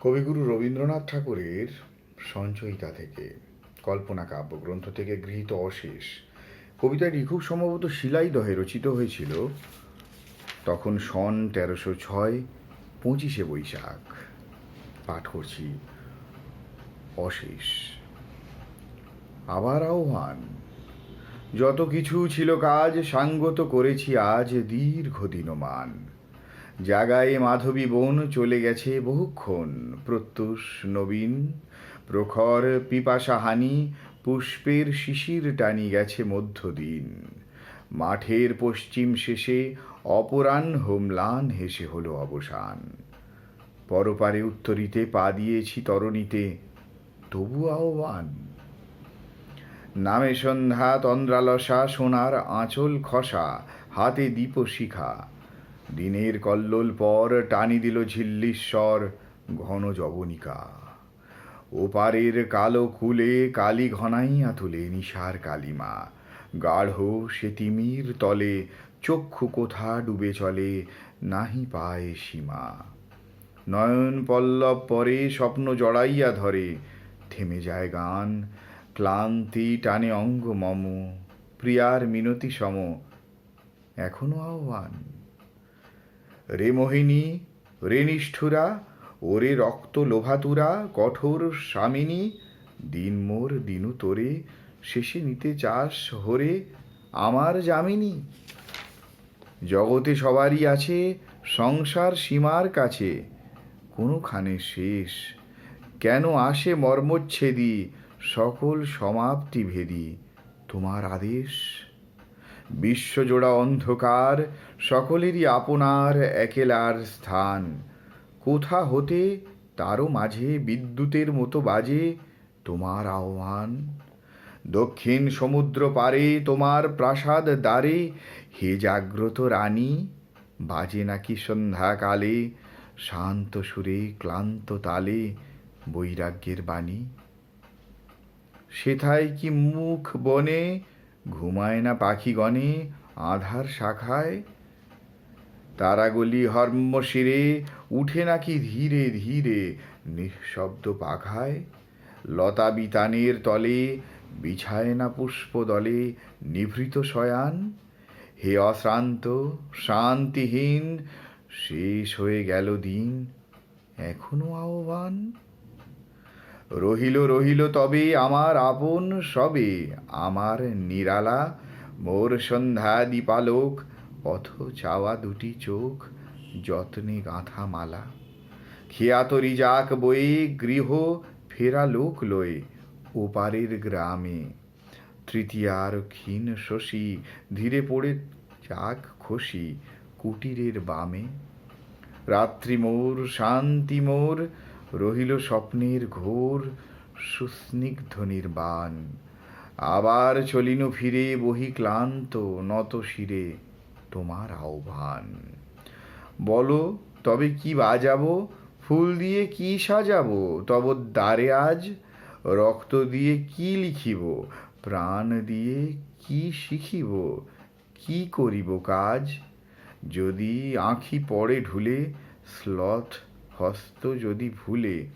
কবিগুরু রবীন্দ্রনাথ ঠাকুরের সঞ্চয়িতা থেকে, কল্পনা কাব্যগ্রন্থ থেকে গৃহীত অশেষ। কবিতাটি খুব সম্ভবত শিলাইদহে রচিত হয়েছিল। তখন সন তেরোশো ছয়, পঁচিশে বৈশাখ। পাঠ করছি অশেষ। আবার আহ্বান, যত কিছু ছিল কাজ, সাঙ্গত করেছি আজ দীর্ঘদিনমান জাগায় মাধবী বোন চলে গেছে বহুক্ষণ। প্রত্যুষ নবীন, প্রখর পিপাসাহানি পুষ্পের শিশির টানি গেছে মধ্যদিন। মাঠের পশ্চিম শেষে অপরাণ হোমলান হেসে হলো অবসান। পরপারে উত্তরিতে পা দিয়েছি তরণীতে, তবু আহ্বান। নামে সন্ধ্যা তন্দ্রালসা, সোনার আঁচল খসা, হাতে দীপশিখা। দিনের কল্লোল পর টানি দিল ঝিল্লিশ্বর ঘন জবনিকা। ওপারের কালো কুলে কালি ঘনাইয়া তুলে নিশার কালিমা। গাঢ় সে তিমির তলে চক্ষু কোথা ডুবে চলে নাহি পায় সীমা। নয়ন পল্লব পরে স্বপ্ন জড়াইয়া ধরে, থেমে যায় গান, ক্লান্তি টানে অঙ্গ মম, প্রিয়ার মিনতি সম, এখনও আহ্বান। রে মোহিনী, রে নিষ্ঠুরা, ওরে রক্ত লোভাতুরা কঠোর স্বামিনী, দিন মোর দিনু তোরে, শেষে নিতে চাস হরে, আমার যামিনী। জগতে সবারই আছে সংসার সীমার কাছে, কোনোখানে শেষ। কেন আসে মর্মচ্ছেদি সকল সমাপ্তি ভেদি, তোমার আদেশ? বিশ্বজোড়া অন্ধকার, সকলেরই আপনার একেলার স্থান। কোথা হতে তারও মাঝে বিদ্যুতের মতো বাজে তোমার আহ্বান? দক্ষিণ সমুদ্র পারে তোমার প্রাসাদ দ্বারে হে জাগ্রত রানী, বাজে নাকি সন্ধ্যাকালে, শান্ত সুরে ক্লান্ত তালে বৈরাগ্যের বাণী? সেথায় কি মুখ বনে ঘুমায় না পাখিগণে, আধার শাখায়। তারাগুলি হর্মশিরে উঠে নাকি ধীরে ধীরে নিঃশব্দ পাখায়। লতা বিতানের তলে, বিছায় না পুষ্প দলে নিভৃত শয়ান। হে অশ্রান্ত, শান্তিহীন, শেষ হয়ে গেল দিন, এখনও আহ্বান। রহিল রহিল তবে আমার আপন সবে। আমার নিরালা, মোর সন্ধ্যা দীপালোক, পথ চাওয়া দুটি চোখ, যত্নে গাঁথা মালা। খেয়াতরি যাক বয়ে, গৃহ ফেরা লোক লয়ে, ওপারের গ্রামে। তৃতীয়ার ক্ষীণ শশী, ধীরে পড়ে যাক খসি কুটিরের বামে। রাত্রি মোর, শান্তি মোর রহিল স্বপ্নের ঘোর সুস্নিগ্ধ নির্বাণ। আবার চলিনু ফিরে বহি ক্লান্ত, নত শিরে তোমার আহ্বান। বলো, তবে কি বাজাবো? ফুল দিয়ে কি সাজাবো? তব দ্বারে আজ রক্ত দিয়ে কি লিখিব? প্রাণ দিয়ে কি শিখিব? কি করিব কাজ? যদি আঁখি পড়ে ঢুলে স্লথ হস্ত যদি ভুলে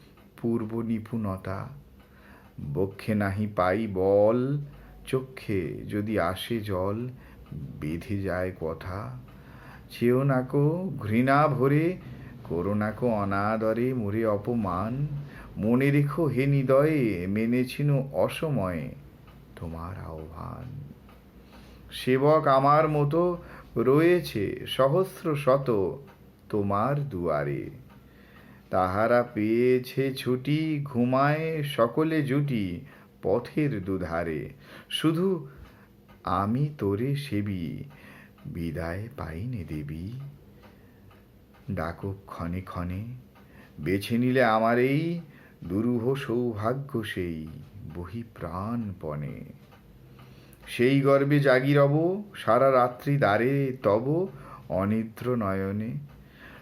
পূর্ব নিপুণতা, বক্ষে নাহি পাই বল, চক্ষে যদি আসে জল, বেঁধে যায় কথা। চেয়েও নাকো ঘৃণা ভরে করোনাকো অনাদরে মোরে অপমান। মনে রেখো হে হৃদয়ে মেনেছিনু অসময়ে তোমার আহ্বান। সেবক আমার মতো রয়েছে সহস্র শত তোমার দুয়ারে। তাহারা পেয়েছে ছুটি, ঘুমায় সকলে জুটি পথের দুধারে। শুধু আমি তোরে সেবি, বিদায় পাইনে দেবী। ডাকুক ক্ষণে ক্ষণে, বেছে নিলে আমার এই দুরূহ সৌভাগ্য সেই বহি প্রাণপণে। সেই গর্বে জাগি রব সারা রাত্রি দ্বারে তব অনিদ্র নয়নে।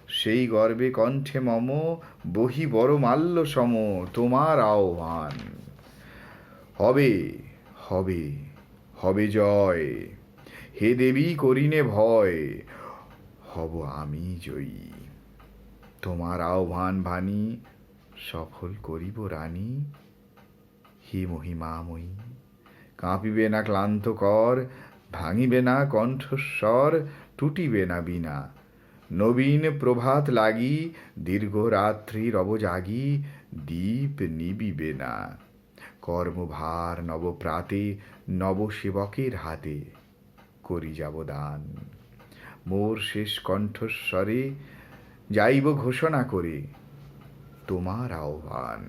সেই গর্বে কণ্ঠে মম, বহি বড় মাল্য সম, তোমার আহ্বান। হবে হবে হবে জয়, হে দেবী করিনে ভয়, হব আমি জয়ী। তোমার আহ্বান ভানি, সফল করিব রানী, হে মহিমাময়ী। কাঁপিবে না ক্লান্ত কর, ভাঙিবে না কণ্ঠস্বর, টুটিবে না বিনা নবীন প্রভাত লাগি, দীর্ঘ রাত্রির অবজাগি, দীপ নিবিবে না। কর্মভার নবপ্রাতে, নবসেবকের হাতে করি যাব দান মোর শেষ কণ্ঠস্বরে যাইব ঘোষণা করে তোমার আহ্বান।